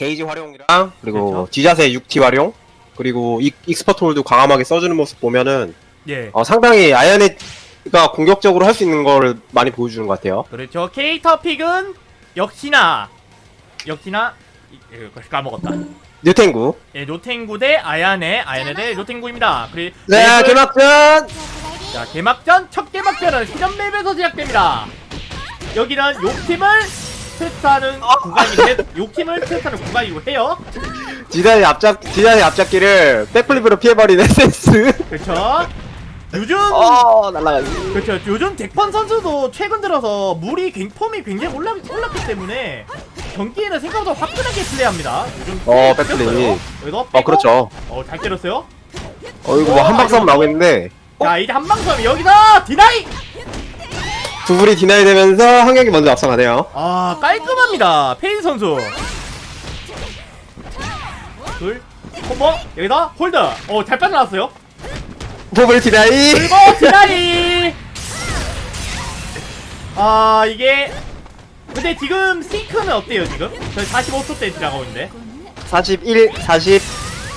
게이지 활용이랑 그리고 그렇죠. 지자세 6T 활용 그리고 익, 익스퍼트 홀도 과감하게 써주는 모습 보면은 예. 어, 상당히 아야넷가 공격적으로 할 수 있는 거를 많이 보여주는 것 같아요. 그렇죠. 캐릭터 픽은 역시나 역시나 이- 예, 까먹었다. 뉴텐구. 예, 노탱구 대 아야네, 아야네 대 노탱구입니다. 그리고 네, 개막전! 자, 개막전 첫 개막전은 시전 맵에서 시작됩니다. 여기는 욕팀을 테스트하는 구간인데 욕팀을 테스트하는 구간이고 해요. 지자의 앞잡, 지자의 앞잡기를 백플립으로 피해버린 에센스. 그렇죠. 요즘 어, 날라가기. 그렇죠. 요즘 덱펀 선수도 최근 들어서 물이 굉- 폼이 굉장히 올라, 올랐기 때문에 경기에는 생각보다 화끈하게 플레이합니다. 요즘 어. 백플립. 여기서 어, 빼고, 그렇죠. 어, 잘 때렸어요. 어, 이거 뭐 한방 싸움 나오겠는데. 자, 이제 한방섬 여기서 디나이! 두 불이 디나이 되면서 한 경기 먼저 앞서가네요. 아, 깔끔합니다. 페인 선수. 둘, 콤보, 여기서 홀드. 어, 잘 빠져나왔어요. 포불 디나이! 그리고 디나이! 아, 이게. 근데 지금 싱크는 어때요, 지금? 저희 45초 때 지나가고 있는데. 41, 40.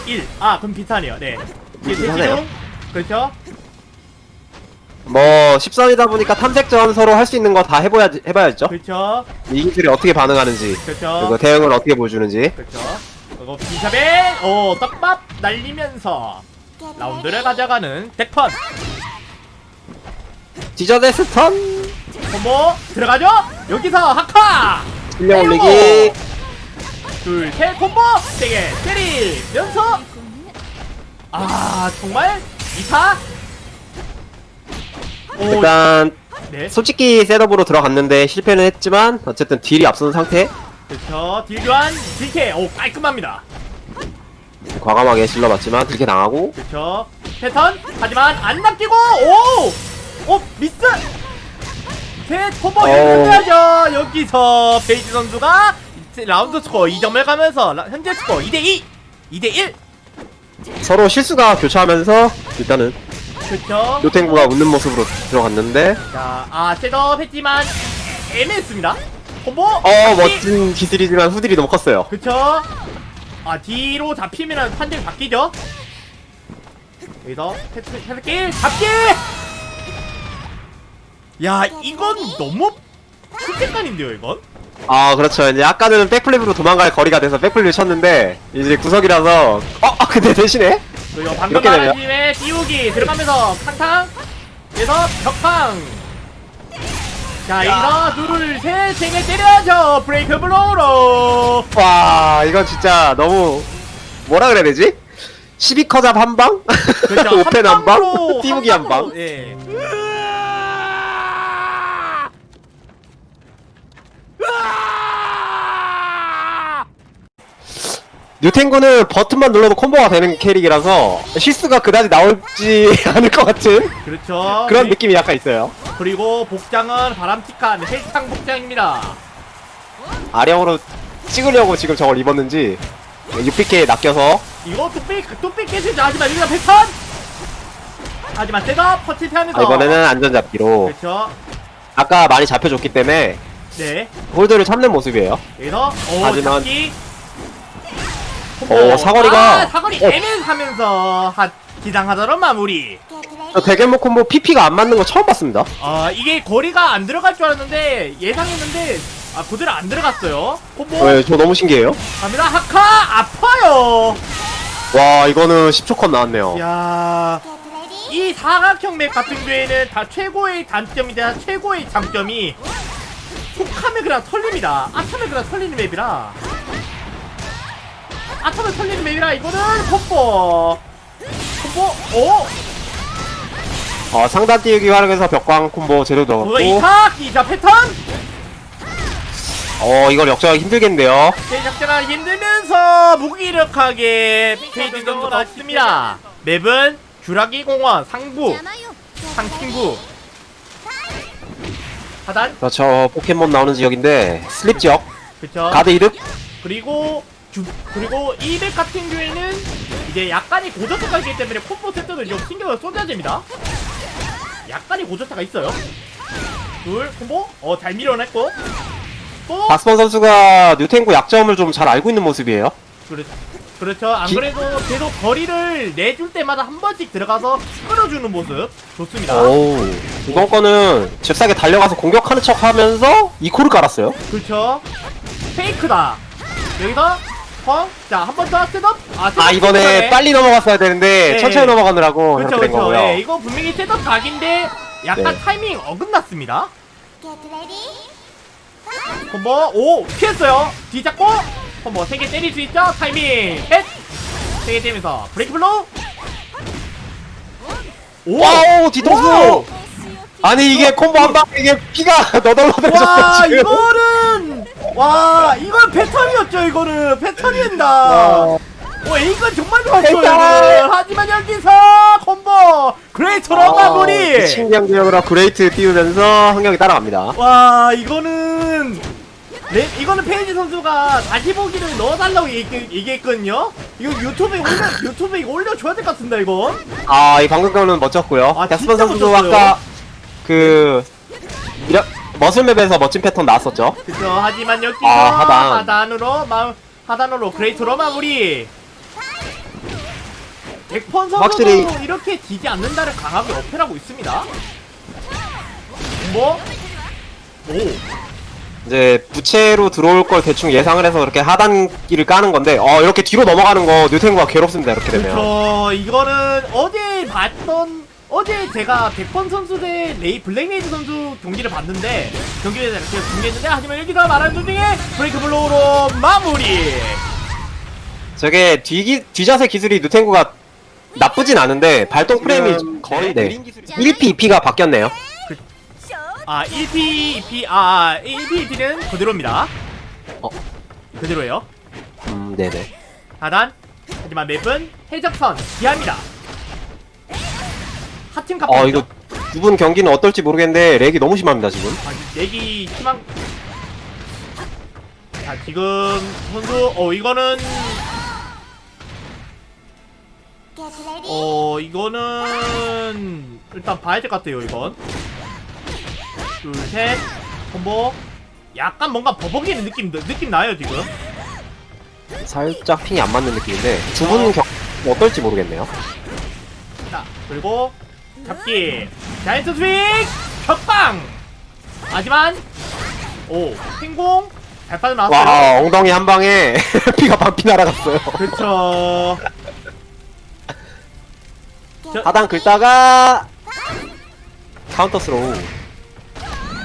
1. 아, 그럼 비슷하네요. 네. 이게 비슷하네요. 대기중. 그렇죠. 뭐, 13이다 보니까 탐색전 서로 할 수 있는 거 다 해봐야, 해봐야죠. 그렇죠. 이 기술이 어떻게 반응하는지, 그렇죠. 그리고 대응을 어떻게 보여주는지. 그렇죠. 그리고 비샵에 오 떡밥 날리면서 라운드를 가져가는 덱펀 디저데 스턴! 콤보 들어가죠? 여기서 하카 실력. 올리기. 둘셋 콤보 세게 때리면서 아 정말 이타 오 일단, 네. 솔직히 셋업으로 들어갔는데 실패는 했지만, 어쨌든 딜이 앞선 상태. 그렇죠. 딜교환 딜캐 오 깔끔합니다. 과감하게 실러봤지만, 딜게 당하고. 그렇죠. 패턴 하지만 안 낚이고 오 오 미스! 셋 콤보. 연습해야죠. 여기서 베이지 선수가 라운드 스코어 2점을 가면서 라- 현재 스코어 2대 2 2대 1 서로 실수가 교차하면서, 일단은, 그렇죠 요탱구가 웃는 모습으로 들어갔는데, 자 아 셋업 했지만 애매했습니다 콤보 어. 멋진 기술이지만 후딜이 너무 컸어요. 그쵸 아 뒤로 잡히면 판정이 바뀌죠 여기서 패스길 잡기 야 이건 너무 순식간인데요 이건 아, 그렇죠. 이제 아까는 백플립으로 도망갈 거리가 돼서 백플립을 쳤는데, 이제 구석이라서, 어, 어, 근데 대신에? 그리고 방금 이렇게 말한 되면? 띄우기 들어가면서 탕탕 그래서 벽팡 자 여기서 둘셋 세개 때려야죠 브레이크 블로우로 와, 이건 진짜 너무, 뭐라 그래야 되지? 12커잡 한 방? 그렇죠 오펜 한 방? 띄우기 한 방? 예. 뉴탱구는 버튼만 눌러도 콤보가 되는 캐릭이라서 실수가 그다지 나오지 않을 것 같은 그렇죠 그런 느낌이 약간 있어요. 그리고 복장은 바람직한 헬창 복장입니다. 아령으로 찍으려고 지금 저걸 입었는지 6PK에 낚여서 이거 뚝배기 뚝배기 깨지지 하지만 여기가 패턴. 하지만 셋업 퍼치 피하면서 아, 이번에는 안전잡기로 그렇죠. 아까 많이 잡혀줬기 때문에 네. 홀드를 참는 모습이에요. 여기서 오 하지만- 잡기. 오, 사거리가- 아, 사거리 어. 애매하면서 한 기장하더런 마무리. 저 대결모 콤보 PP가 안 맞는 거 처음 봤습니다. 아 이게 거리가 안 들어갈 줄 알았는데 예상했는데 아 그대로 안 들어갔어요. 콤보 네, 저 너무 신기해요. 갑니다. 하카 아파요. 와, 이거는 10초 컷 나왔네요. 야. 이 사각형 맵 같은 경우에는 다 최고의 단점이자 최고의 장점이 툭하면 그냥 털립니다. 아타면 그냥 털리는 맵이라. 아타면 털리는 맵이라 이거는 콤보. 콤보. 오. 어, 상단 띄우기 활용해서 벽광 콤보 제대로 그거 넣었고 이탁 이자 패턴. 어, 이걸 역전하기 힘들겠는데요. 제작자가 힘들면서 무기력하게 페이지 정도 넣습니다. 맵은 주라기 공원 상부 상친구 하단 그렇죠. 포켓몬 나오는 지역인데 슬립 지역 그쵸 가드 이득 그리고 주, 그리고 이맵 같은 경우에는 이제 약간의 고저차가 있기 때문에 콤보 세트도 좀 신경을 쏟아야 됩니다. 약간의 고저차가 있어요. 둘 콤보 어 잘 밀어냈고 또 박스번 선수가 뉴탱구 약점을 좀 잘 알고 있는 모습이에요. 그렇, 그렇죠. 안 기- 그래도 계속 거리를 내줄 때마다 한 번씩 들어가서 끌어주는 모습 좋습니다. 오 이번 거는 잽싸게 달려가서 공격하는 척 하면서 이코를 깔았어요. 그렇죠. 페이크다. 여기서 펑. 자, 한 번 더 셋업. 아, 셋업 아 이번에 셋업이네. 빨리 넘어갔어야 되는데 네. 천천히 넘어가느라고 그렇죠, 이렇게 된 그렇죠. 거고요. 예, 이거 분명히 셋업 각인데 약간 네. 타이밍 어긋났습니다. 콤보 오 피했어요. 뒤 잡고 콤보 세개 때릴 수 있죠. 타이밍 헷. 세개 때리면서 브레이크 블로우. 오. 와우 뒤통수. 오! 아니 이게 콤보 한 방 이게 피가 와 너덜너덜해졌어 지금. 이거는 와 이건 패턴이었죠 이거는 패턴이었다 와. 와 이건 정말 좋았어요 패턴! 이거는. 하지만 여기서 콤보 그레이터로 마무리 미친 경기력으로 그레이트 띄우면서 한경이 따라갑니다. 와 이거는 네, 이거는 페이지 선수가 다시 보기를 넣어달라고 얘기, 얘기했거든요 이거 유튜브에 올려 유튜브에 이거 올려줘야 될 것 같습니다 이거 아, 이 방금 거는 멋졌고요. 아, 진짜 선수도 멋졌어요. 아까 그 이런 머슬맵에서 멋진 패턴 나왔었죠. 그쵸 하지만 여기서 아, 하단. 하단 으로 마, 하단으로 그레이트로 마무리 백펀 선수도 확실히- 이렇게 지지 않는다를 강하게 어필하고 있습니다 뭐? 오 이제 부채로 들어올 걸 대충 예상을 해서 이렇게 하단길을 까는 건데, 어 이렇게 뒤로 넘어가는 거 뉴텐구가 괴롭습니다. 이렇게 되면. 그쵸 이거는 어제 봤던 어제 제가 백펀 선수 대 레이 블랙레이즈 선수 경기를 봤는데 경기를 이렇게 중계했는데 하지만 여기서 말하는 도중에 브레이크 블로우로 마무리 저게 뒤기 뒤자세 기술이 뉴텐구가 나쁘진 않은데 발동 프레임이 거의 네. 1P, 2P가 바뀌었네요. 아 1P 2P 아 1P 2P는 그대로입니다 어. 그대로예요 음, 네네. 하단 하지만 맵은 해적선 기합니다 하팀 카페 어 이거 두 분 경기는 어떨지 모르겠는데 렉이 너무 심합니다 지금. 아, 내기 희망 자 지금 선수 어 이거는. 어 이거는 일단 봐야 될 것 같아요 이건 둘 셋 콤보 약간 뭔가 버벅이는 느낌 느낌 나요 지금 살짝 핑이 안 맞는 느낌인데 두분경 어떨지 모르겠네요. 자 그리고 잡기. 자이언트 스윙! 격방 하지만 오 행공! 잘 빠져 나왔어요. 와 엉덩이 한 방에 피가 반피 날아갔어요. 그렇죠. 저- 하단 긁다가 카운터 스로우.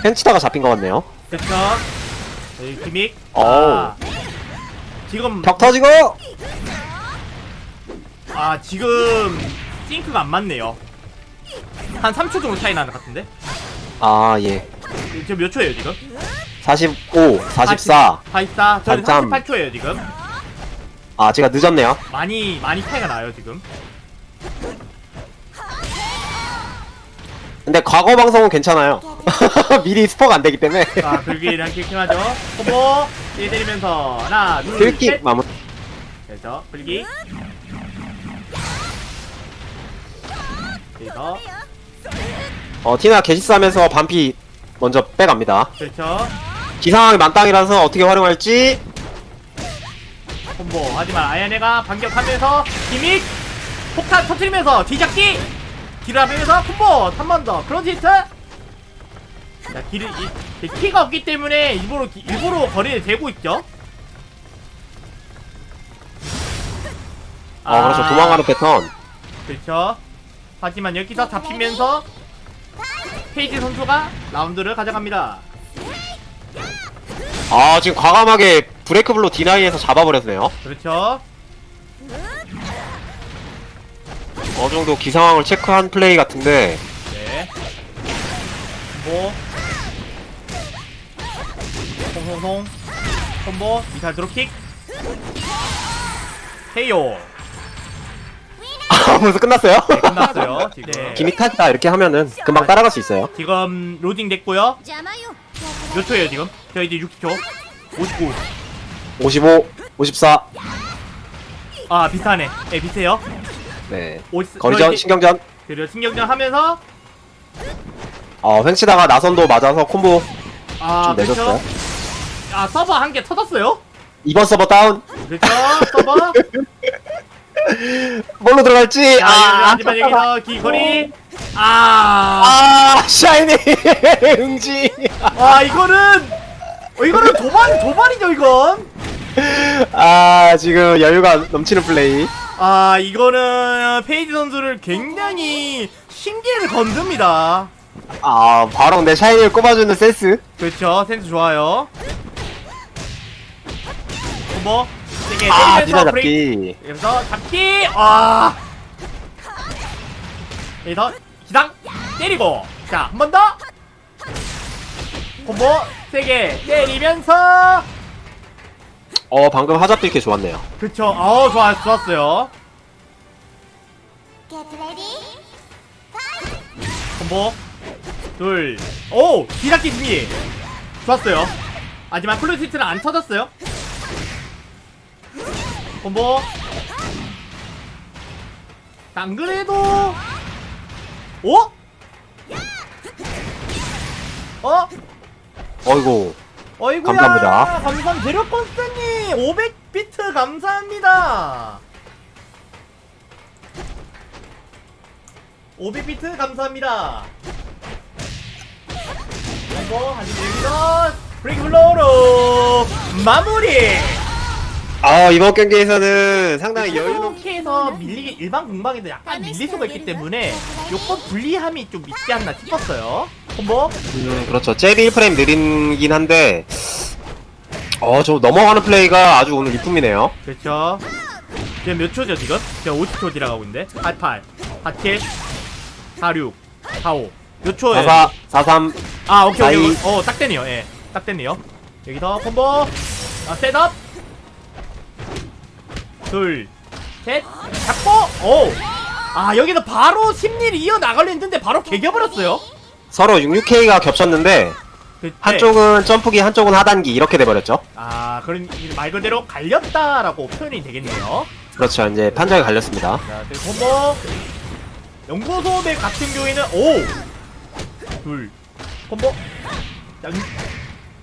펜치다가 잡힌 것 같네요. 그렇죠? 여기 기믹. 아, 지금 벽 터지고! 아 지금 싱크가 안 맞네요 한 3초 정도 차이 나는 것 같은데 아 예. 지금 몇 초예요 지금? 45, 44. 44 저는 반참. 38초예요 지금 아 제가 늦었네요. 많이 많이 차이가 나요 지금 근데 과거 방송은 괜찮아요. 미리 스포가 안 되기 때문에. 자 불길이랑 킬킹하죠 콤보 일 때리면서 하나 킬킥 둘셋 마무리. 그래서 불기 그래서 어 티나 게시스하면서 반피 먼저 빼갑니다. 그렇죠 기상하게 만땅이라서 어떻게 활용할지. 콤보. 하지만 아야네가 반격하면서 기믹 폭탄 터트리면서 뒤잡기! 뒤를 앞에서 콤보! 한 번 더. 그런 히트 자 길을 이, 이 키가 없기 때문에 일부러 기- 일부러 거리를 재고 있죠? 아 그렇죠. 도망가는 패턴. 그렇죠 하지만 여기서 잡히면서 페이지 선수가 라운드를 가져갑니다 아 지금 과감하게 브레이크 블로 디나이에서 잡아버렸네요. 그렇죠 어느 정도 기상황을 체크한 플레이 같은데 네. 콤보. 홍홍홍. 콤보. 미사일 드롭킥. 헤이오. 아 벌써 끝났어요? 네, 끝났어요. 지금. 네. 기믹 타지다 이렇게 하면은 금방 따라갈 수 있어요. 지금 로딩 됐고요. 邪魔よ。몇 초예요 지금? 저 이제 60초. 59. 55, 54. 아 비슷하네. 네 비슷해요. 네. 50. 거리전 신경전. 그리고 신경전 하면서 어 횡치다가 나선도 맞아서 콤보 아 좀 내줬어요. 그렇죠. 아 서버 한 개 터졌어요? 이번 서버 다운 그렇죠 서버 뭘로 들어갈지? 아, 아 하지만 여기서 기거리? 아, 아. 샤이니 응지. 아 이거는 어, 이거는 도발 도발이죠 이건? 아 지금 여유가 넘치는 플레이. 아 이거는 페이지 선수를 굉장히 신기를 건듭니다. 아 바로 내 샤이니를 꼽아주는 센스. 그렇죠. 센스 좋아요. 콤보 세게 아 때리면서 디자 브레이크 잡기 여기서 잡기. 아. 여기서 기상 때리고. 자 한 번 더. 콤보 세게 때리면서. 어 방금 하잡 딜게 좋았네요. 그쵸. 어 좋아 좋았어요. Get ready. 콤보. 둘오 기상기 승리 좋았어요. 하지만 플루시트는 안 터졌어요 콤보. 안 그래도. 어? 어? 어이구. 어이구야. 감사합니다. 감사합니다 제로콘스님. 500비트 감사합니다. 500비트 감사합니다. 이거 하지만 여기서 브레이크 블로우로 마무리 아 이번 경기에서는 상당히 여유롭 이렇게해서 밀리기 일반 공방에도 약간 밀릴 수가 있기 때문에 요건 불리함이 좀 있지 않나 싶었어요 콤보 음 그렇죠 잽이 1프레임 느리긴 한데 어 저 넘어가는 플레이가 아주 오늘 이쁨이네요 그렇죠. 지금 몇 초죠 지금? 지금 50초 지나가고 있는데 88, 47, 46, 45. 몇 초에? 44 43 아 오케이 오케이. 사이. 어, 딱 됐네요. 예, 딱 됐네요. 여기서 콤보, 아, 셋업, 둘, 셋, 잡고, 오. 아 여기서 바로 심리를 이어 나가려 했는데 바로 개겨버렸어요. 서로 66K가 겹쳤는데 그때. 한쪽은 점프기 한쪽은 하단기 이렇게 돼버렸죠 아 그런 말 그대로 갈렸다라고 표현이 되겠네요. 그렇죠 이제 판정이 갈렸습니다 자, 네, 콤보 연구소대 같은 경우에는 오! 둘 콤보 자, 음.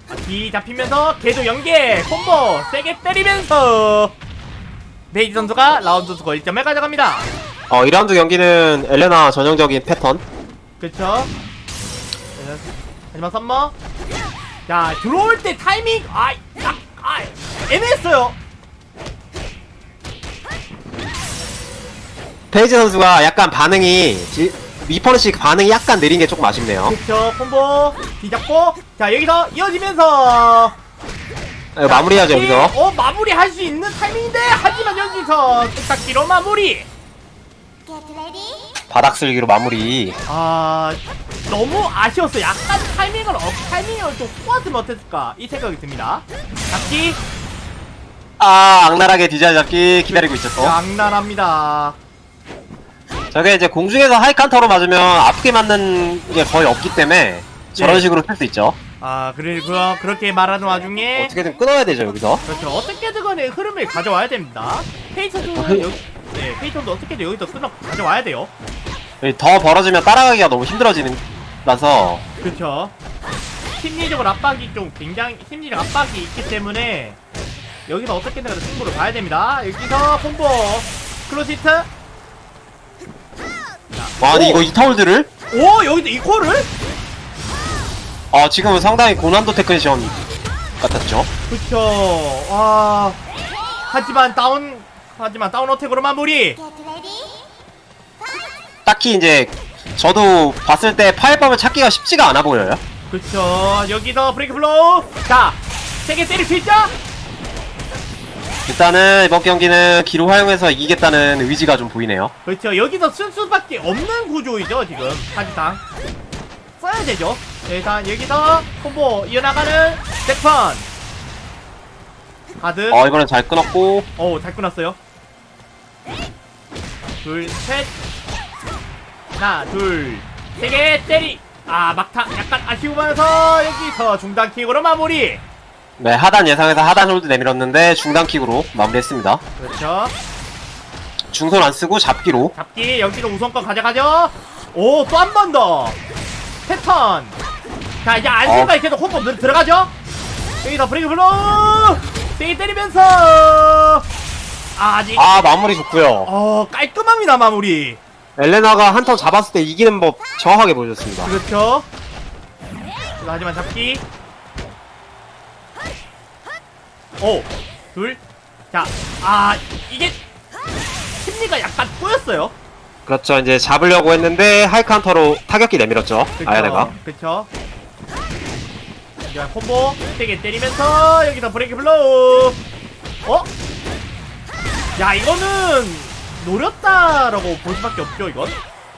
아, 뒤 잡히면서 계속 연계 콤보 세게 때리면서 베이지 선수가 라운드 스코어 1점을 가져갑니다. 어 2라운드 경기는 엘레나 전형적인 패턴. 그쵸? 네, 하지만 썸머. 자 들어올 때 타이밍 아, 아, 아 애매했어요. 페이지 선수가 약간 반응이 디, 미퍼너식 반응이 약간 느린 게 조금 아쉽네요. 그쵸 콤보. 뒤 잡고. 자 여기서 이어지면서 어, 마무리하죠 여기서. 어 마무리 할 수 있는 타이밍인데 하지만 여기서 뚝딱기로 마무리. 바닥 쓸기로 마무리. 아 너무 아쉬웠어 약간 타이밍을 업 타이밍을 좀 뽑았으면 어땠을까 이 생각이 듭니다. 잡기. 아 악랄하게 디자인 잡기 기다리고 있었어. 양난합니다. 저게 이제 공중에서 하이칸터로 맞으면 아프게 맞는 게 거의 없기 때문에 저런 네. 식으로 쓸 수 있죠 아 그리고 그렇게 말하는 와중에 어떻게든 끊어야 되죠 여기서 그렇죠 어떻게든 간에 흐름을 가져와야 됩니다 페이터도 흐- 여기 네 페이터도 어떻게든 여기서 끊어 가져와야 돼요 더 벌어지면 따라가기가 너무 힘들어지면서 그렇죠. 심리적으로 압박이 좀 굉장히 심리적 압박이 있기 때문에 여기서 어떻게든 간에 승부를 봐야 됩니다. 여기서 콤보 클로시트. 아니 오! 이거 이타울드를 오 여기서 이코를? 아 지금은 상당히 고난도 테크니션 같았죠 그쵸. 와. 하지만 다운 하지만 다운 어택으로 마무리. 딱히 이제 저도 봤을 때 파일법을 찾기가 쉽지가 않아 보여요 그쵸. 여기서 브레이크 플로우. 자 세게 때릴 수 있죠? 일단은 이번 경기는 기로 활용해서 이기겠다는 의지가 좀 보이네요 그렇죠. 여기서 쓸 수밖에 없는 구조이죠 지금 사실상 써야 되죠. 자, 일단 여기서 콤보 이어나가는 잭펀 가드. 어 이거는 잘 끊었고 어우 잘 끊었어요. 둘 셋. 하나 둘세 개 때리. 아 막타 약간 아쉬우면서 여기서 중단 킥으로 마무리. 네 하단 예상해서 하단 홀드 내밀었는데 중단 킥으로 마무리했습니다 그렇죠. 중손 안 쓰고 잡기로 잡기 여기로 우선권 가져가죠. 오 또 한 번 더. 패턴. 자 이제 안심까지 계속 호흡 들어가죠. 여기다 브레이크 블로 세게 때리면서! 아직 아 마무리 좋고요. 어 깔끔합니다 마무리. 엘레나가 한 턴 잡았을 때 이기는 법 정확하게 보여줬습니다. 그렇죠? 하지만 잡기. 오둘자아 이게 심리가 약간 꼬였어요 그렇죠. 이제 잡으려고 했는데 하이카운터로 타격기 내밀었죠. 아야네가. 그쵸. 자 콤보. 세게 때리면서 여기서 브레이크 블로우. 어? 야 이거는 노렸다라고 볼 수밖에 없죠 이건?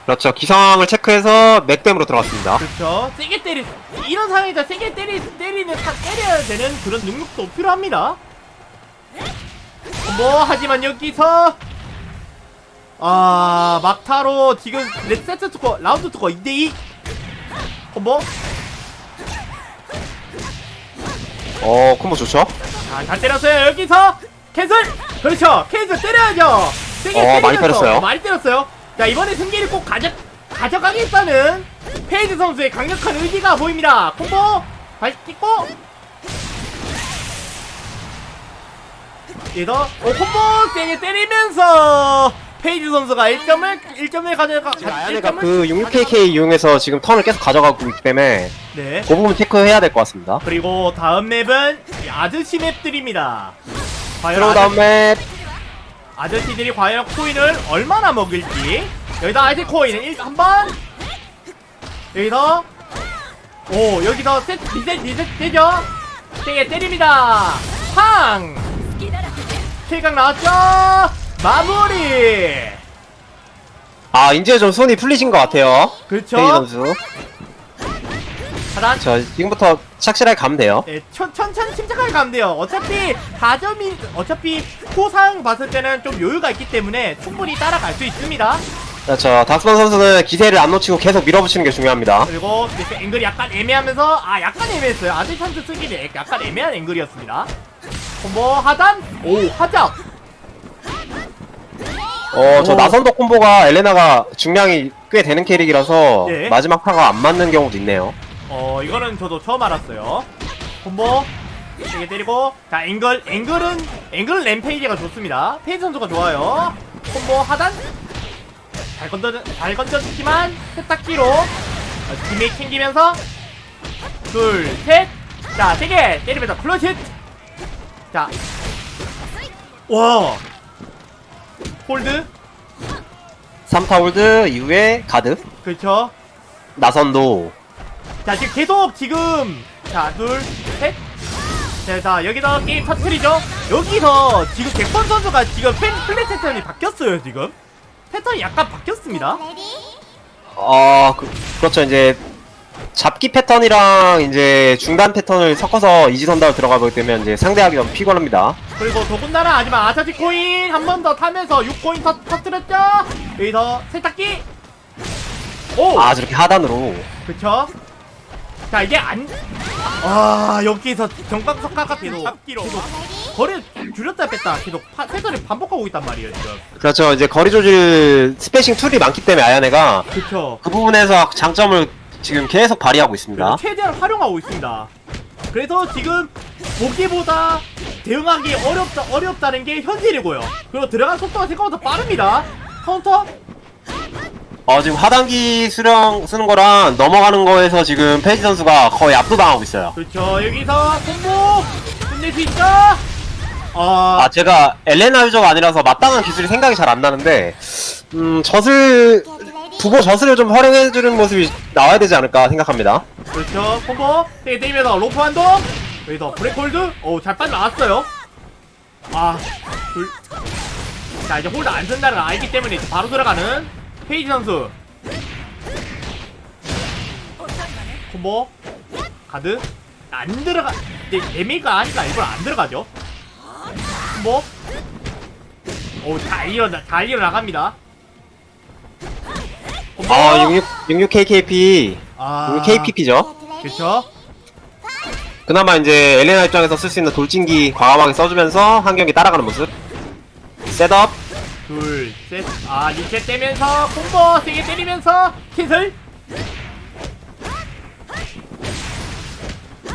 그렇죠. 기상을 체크해서 맥댐으로 들어갔습니다. 그렇죠 세게 때리 이런 상황에서 세게 때리, 때리는 타, 때려야 되는 그런 능력도 필요합니다. 뭐 하지만 여기서 아 막타로 지금 네 세트 스코어 라운드 스코어 2대2 콤보 어 콤보 좋죠 자, 잘 때렸어요. 여기서 캔슬. 그렇죠. 캔슬 때려야죠. 세게 어, 많이 때렸어요. 많이 때렸어요. 자, 이번에 승기를 꼭 가져 가져가겠다는 페이지 선수의 강력한 의지가 보입니다. 콤보 다시 찍고. 얘도 오 콤보 세게 때리면서 페이지 선수가 1점을 1점을 가져가 지금 아야네가 그 66KK 이용해서 지금 턴을 계속 가져가고 있기 때문에 네. 그 부분 체크해야 될 것 같습니다. 그리고 다음 맵은 이 아저씨 맵들입니다. 과연 그리고 아저- 다음에 아저씨들이 과연 코인을 얼마나 먹을지. 여기다 아이스 코인을 일- 한번. 여기서. 오 여기서 셋 리셋 리셋 되죠 세게 때립니다. 팡. 킬각 나왔죠 마무리! 아 이제 좀 손이 풀리신 것 같아요. 그렇죠? 페이 선수. 하단. 저 지금부터 착실하게 가면 돼요. 네, 천, 천천히 침착하게 가면 돼요. 어차피 4점이, 어차피 포상 봤을 때는 좀 여유가 있기 때문에 충분히 따라갈 수 있습니다. 그렇죠 다스만 선수는 기세를 안 놓치고 계속 밀어붙이는 게 중요합니다. 그리고 이렇게 앵글이 약간 애매하면서 아 약간 애매했어요. 아들 찬스 쓰기는 약간 애매한 앵글이었습니다. 콤보 하단. 오 하작 어저 오. 나선도 콤보가 엘레나가 중량이 꽤 되는 캐릭이라서 예. 마지막 타가 안 맞는 경우도 있네요. 어 이거는 저도 처음 알았어요. 콤보. 세게 때리고. 자 앵글 앵글은 앵글 램페이지가 좋습니다. 페이지 선수가 좋아요. 콤보 하단. 잘 건져 잘 건졌지만 세탁기로 어, 팀이 챙기면서 둘셋자 세게 때리면서 클로짓 자와 홀드? 3타 홀드 이후에 가드. 그렇죠 나선도. 자 지금 계속 지금. 자둘셋. 자, 자 여기서 게임 터트리죠? 여기서 지금 객권 선수가 지금 팬 플레이 패턴이 바뀌었어요 지금. 패턴이 약간 바뀌었습니다. 어 그, 그렇죠. 이제 잡기 패턴이랑 이제 중단 패턴을 섞어서 이지선다로 들어가 보기 때문에 이제 상대하기 너무 피곤합니다 그리고 더군다나 하지만 아차지 코인 한 번 더 타면서 6코인 터, 터뜨렸죠? 여기서 세탁기. 오! 아 저렇게 하단으로. 그쵸? 자 이게 안 아 여기서 정방석가가 계속 잡기로. 거리 줄였다 뺐다. 계속 파, 패턴을 반복하고 있단 말이에요 지금. 그렇죠. 이제 거리 조절 스페이싱 툴이 많기 때문에 아야네가 그쵸. 그 부분에서 장점을 지금 계속 발휘하고 있습니다. 최대한 활용하고 있습니다. 그래서 지금 보기보다 대응하기 어렵다 어렵다는 게 현실이고요. 그리고 들어간 속도가 생각보다 빠릅니다. 카운터 어 지금 하단기 수령 쓰는 거랑 넘어가는 거에서 지금 페이지 선수가 거의 압도당하고 있어요 그렇죠. 여기서 공보 끝낼 수 있죠. 아, 아 제가 엘레나 유저가 아니라서 마땅한 기술이 생각이 잘 안 나는데 음 젖을 부보 젖을 좀 활용해주는 모습이 나와야 되지 않을까 생각합니다 그렇죠. 공보 세게 때리면서 로프 한동 여기서 브레이크홀드 오잘 빠져나왔어요. 아, 둘. 자 이제 홀드 안 쓴다는 알기 때문에 이제 바로 들어가는 페이지 선수. 콤보 가드 안 들어가 이제 애미가 하니까 일부러 안 들어가죠 콤보 오잘 일어 잘 일어 나갑니다 콤보 아 66, 66KKP 아. 66KPP죠? 그쵸? 그나마 이제 엘레나 입장에서 쓸 수 있는 돌진기 과감하게 써주면서 한 경기 따라가는 모습. 셋업. 둘 셋 아 리셋 떼면서 콤보 세게 때리면서 캔슬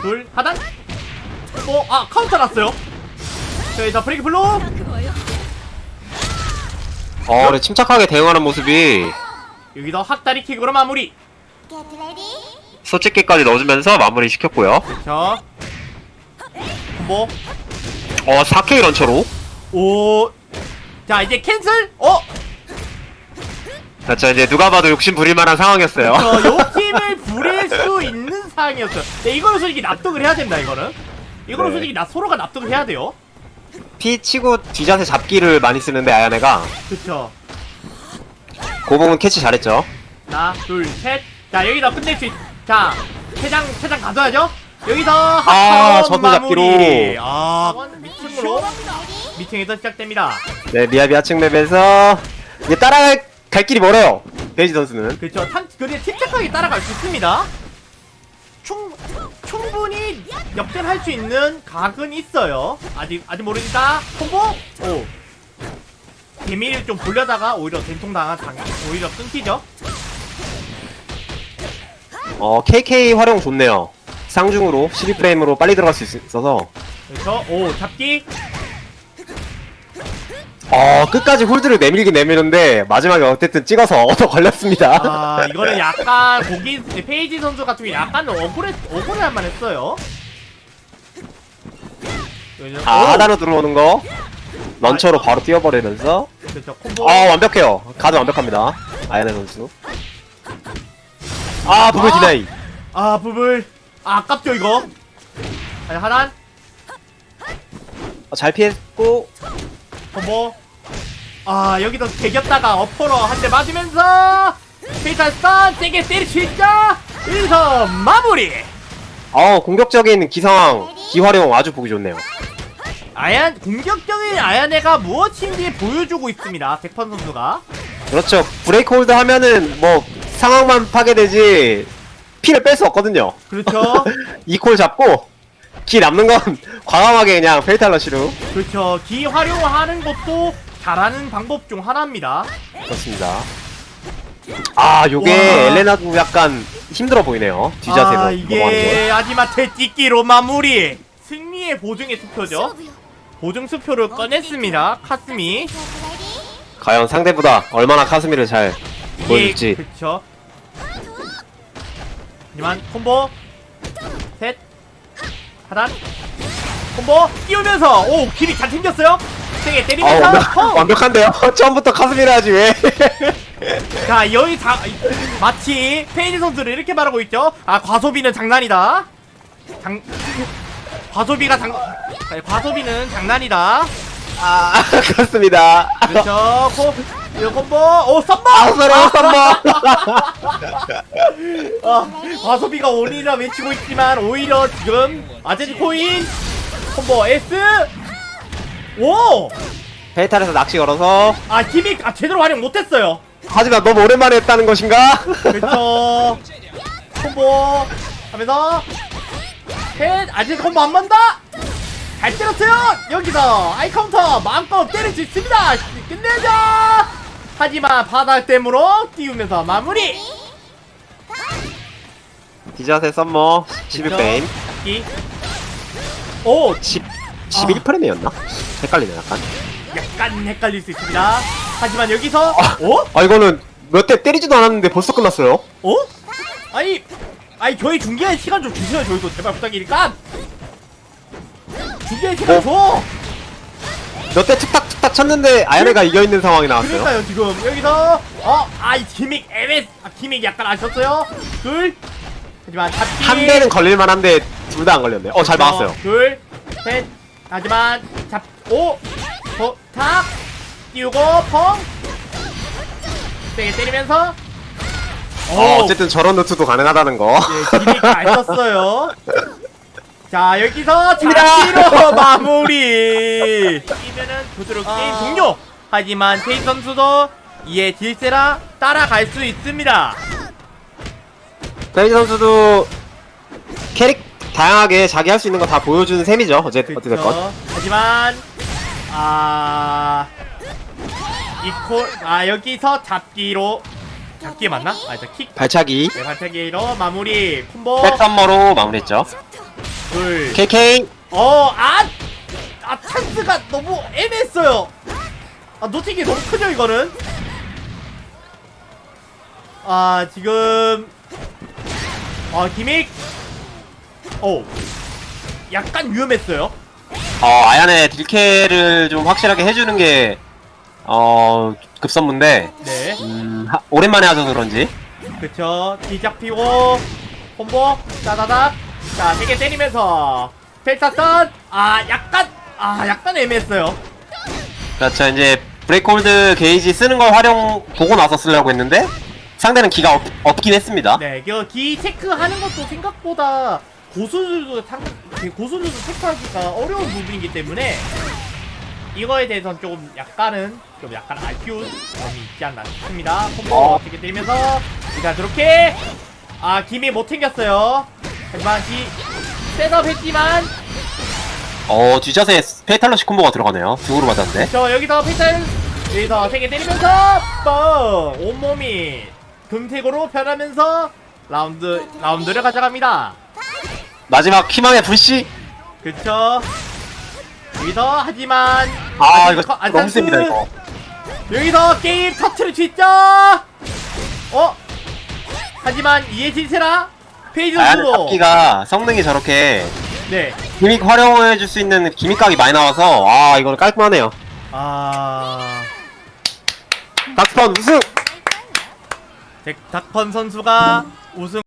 둘 하단. 콤보 아 카운터 났어요. 자 일단 브레이크 블로 어, 그래, 침착하게 대응하는 모습이 여기서 학다리 킥으로 마무리. 솔직히까지 넣어주면서 마무리 시켰고요. 자 콤보 어, 4K 런처로. 오 자 이제 캔슬 어 그렇죠, 이제 누가 봐도 욕심 부릴 만한 상황이었어요. 저, 요 팀을 부릴 수 있는 상황이었어요. 네, 이거는 솔직히 납득을 해야 된다, 이거는. 이거는 네. 솔직히 나 서로가 납득을 해야 돼요. 피 치고 뒤자세 잡기를 많이 쓰는데 아야네가 그쵸. 그 부분 캐치 잘했죠. 하나, 둘, 셋. 자, 여기서 끝낼 수 있... 자, 최장, 최장 가져야죠. 여기서 아, 하차원 저도 마무리. 잡기로. 아, 미팅으로 미팅에서 시작됩니다. 네, 미야비 하층 맵에서 이제 따라갈 갈 길이 멀어요. 베이지 선수는. 그렇죠. 탄, 그게 침착하게 따라갈 수 있습니다. 충, 충분히 역전할 수 있는 각은 있어요. 아직, 아직 모르니까, 콤보! 오. 개미를 좀 돌려다가 오히려 된통 당한 당, 오히려 끊기죠? 어, KK 활용 좋네요. 상중으로 12프레임으로 빨리 들어갈 수 있- 있어서 그래서, 오, 잡기. 어, 끝까지 홀드를 내밀긴 내미는데 마지막에 어쨌든 찍어서 얻어 걸렸습니다. 아, 이거는 약간, 고기, 페이지 선수 같은 경우 약간 억울해, 억울할 만 했어요. 여기서- 아, 오! 하단으로 들어오는 거 런처로 바로 뛰어버리면서 그렇죠. 콤보. 아, 완벽해요. 가드 완벽합니다. 아야네 선수. 아, 부분 아! 디나이. 아 부불 아 아깝죠 이거 아니 하단 어, 잘 피했고 콤보 아 여기서 개겼다가 어퍼로 한 대 맞으면서 페이탈 스탄 세게 때릴 수 있죠 여기서 마무리 어, 공격적인 기상황, 기활용 아주 보기 좋네요. 아얀 공격적인 아야네가 무엇인지 보여주고 있습니다 백펀 선수가 그렇죠. 브레이크 홀드 하면은 뭐 상황만 파괴되지 피를 뺄 수 없거든요. 그렇죠 이 콜 잡고 기 남는 건 과감하게 그냥 페이탈러시로 그렇죠 기 활용하는 것도 잘하는 방법 중 하나입니다 그렇습니다. 아, 요게 와. 엘레나도 약간 힘들어 보이네요. 뒤자세로 아 넘어가는 게. 이게 아지마테 찍기로 마무리 승리의 보증의 수표죠 보증 수표를 꺼냈습니다. 카스미. 과연 상대보다 얼마나 카스미를 잘 보여줄지. 그쵸. 하지만 콤보 셋 하단 콤보 띄우면서 오 길이 잘 챙겼어요. 세게 아, 때리면서 완벽, 펑! 완벽 한데요? 처음부터 카스미를 하지 왜? 자 여기 다 마치 페이지 선수를 이렇게 말하고 있죠. 아 과소비는 장난이다. 장 과소비가 장 아니, 과소비는 장난이다. 아, 그렇습니다. 그렇죠. 콤 이거 콤보 오 썸머 아, 서로 선물. 아, 과소비가 원이라 외치고 있지만 오히려 지금 아제트 코인 콤보 S 오! 페이탈에서 낚시 걸어서 아 기믹 아 제대로 활용 못했어요 하지만 너무 오랜만에 했다는 것인가? 그렇죠 콤보 하면서 셋 아제트 콤보 안 만다? 잘 때렸어요. 여기서 아이카운터 마음껏 때릴 수 있습니다. 끝내자. 하지만 바닥댐으로 띄우면서 마무리. 디자세 썸머 11프레임 이. 오! 10, 11프레임이었나? 헷갈리네 약간. 약간 헷갈릴 수 있습니다. 하지만 여기서 어? 아 이거는 몇 대 때리지도 않았는데 벌써 끝났어요? 어? 아니 아니 저희 중계할 시간 좀 주세요. 저희도 제발 부탁이니까. 중계할 시간 줘! 몇 대 툭탁 툭탁 쳤는데 아야네가 이겨 있는 상황이 나왔어요. 그러니까요 지금? 여기서? 어? 아이 기믹 MS 아 기믹 약간 아셨어요. 둘. 하지만 잡기. 한 대는 걸릴만 한데 둘 다 안 걸렸네요 어잘 막았어요. 둘셋. 하지만 잡오. 탁. 띄우고 펑. 세게 때리면서 어, 오. 어쨌든 저런 루트도 가능하다는 거 예, 길이 잘 썼어요. 자, 여기서. 자기로 마무리! 이면은 부드럽게 게임 종료! 하지만 테이 선수도 이에 딜세라 따라갈 수 있습니다. 페이지 선수도 캐릭 다양하게 자기 할 수 있는 거 다 보여주는 셈이죠 어째, 어찌됐건 그렇죠. 하지만, 아. 이콜, 아, 여기서 잡기로. 잡기 맞나? 아, 자, 킥. 발차기 네, 발차기로 마무리. 콤보. 백썸머로 마무리했죠 둘. KK 어, 아! 아, 찬스가 너무 애매했어요. 아, 놓치기 너무 크죠, 이거는? 아, 지금. 아, 기믹. 오. 약간 위험했어요. 어, 아얀의 딜캐를 좀 확실하게 해주는 게, 어, 급선무인데, 네. 음, 하- 오랜만에 하셔서 그런지. 그쵸. 뒤작 피고, 콤보, 따다닥. 자, 세 개 때리면서, 펠타선. 아, 약간, 아, 약간 애매했어요. 그렇죠. 이제, 브레이크홀드 게이지 쓰는 걸 활용 보고 나서 쓰려고 했는데, 상대는 기가 없, 없긴 했습니다. 네, 그, 기 체크하는 것도 생각보다 고수들도 상, 그 고수들도 체크하기가 어려운 부분이기 때문에, 이거에 대해서는 조금 약간은, 좀 약간 아쉬운 점이 있지 않나 싶습니다. 콤보 어. 어떻게 때리면서, 자, 저렇게, 아, 김이 못 챙겼어요. 하지만 기, 셋업 했지만, 어, 뒤자세 페이탈러시 콤보가 들어가네요. 두으로 맞았는데. 저 여기서 피탈 여기서 세개 때리면서 뻥 온몸이 금색으로 변하면서 라운드 라운드를 가져갑니다. 마지막 희망의 불씨! 그쵸? 여기서 하지만 아, 이거 커- 안 너무. 셉니다, 이거. 여기서 게임 터트릴 수 있죠? 어? 하지만 이해진세라 페이지 아얀의 선수로 잡기가 성능이 저렇게 네. 기믹 활용해줄 수 있는 기믹 각이 많이 나와서, 아, 이거는 깔끔하네요. 아 닥스펀 우승! 덱- 닥펀 선수가 우승